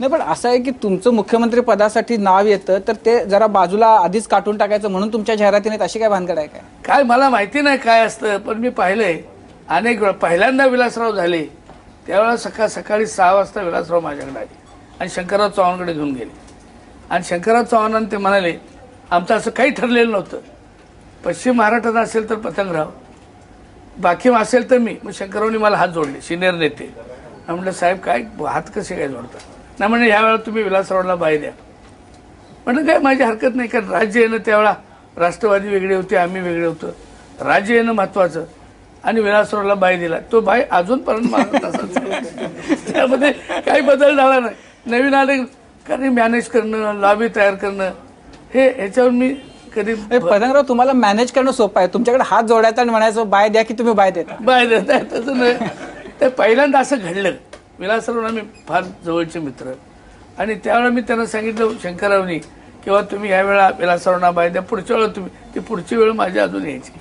नाही पण असं आहे की तुमचं मुख्यमंत्री पदासाठी नाव येतं तर ते जरा बाजूला आधीच काटून टाकायचं म्हणून तुमच्या जाहिरातीने अशी काय भानगड आहे काय? काय मला माहिती नाही काय असतं पण मी पाहिलंय अनेक वेळा पहिल्यांदा विलासराव झाले त्यावेळेला सकाळ सकाळी सहा वाजता विलासराव माझ्याकडे आले. आणि शंकरराव चव्हाणकडे घेऊन गेले. आणि शंकरराव चव्हाणांना ते म्हणाले आमचं असं काही ठरलेलं नव्हतं. पश्चिम महाराष्ट्रात असेल तर पतंगराव. बाकी असेल तर मी. मग शंकररावनी मला हात जोडले सिनियर नेते. म्हटलं साहेब काय हात कसे काय जोडतात नाही म्हणजे ह्या वेळेला तुम्ही विलासरावला बाय द्या. म्हणलं काय माझी हरकत नाही कारण राज्य येणं त्यावेळा राष्ट्रवादी वेगळे होते आम्ही वेगळे होतो. राज्य येणं महत्वाचं. आणि विलासरावला बाय दिला. तो बाय अजूनपर्यंत आहे. त्यामध्ये काही बदल झाला नाही. नवीन आले कारण मॅनेज करणं लॉबी तयार करणं हे ह्याच्यावर मी कधी पतंगराव तुम्हाला मॅनेज करणं सोपं आहे. तुमच्याकडे हात जोडायचा आणि म्हणायचं बाय द्या की तुम्ही बाय देता. बाय देत तसं नाही. ते पहिल्यांदा असं घडलं. विलासराव आम्ही फार जवळचे मित्र. आणि त्यावेळेला मी त्यांना सांगितलं शंकररावनी किंवा तुम्ही ह्या वेळा विलासरावना बाय द्या पुढच्या वेळेला तुम्ही ती पुढची वेळ माझी अजून यायची.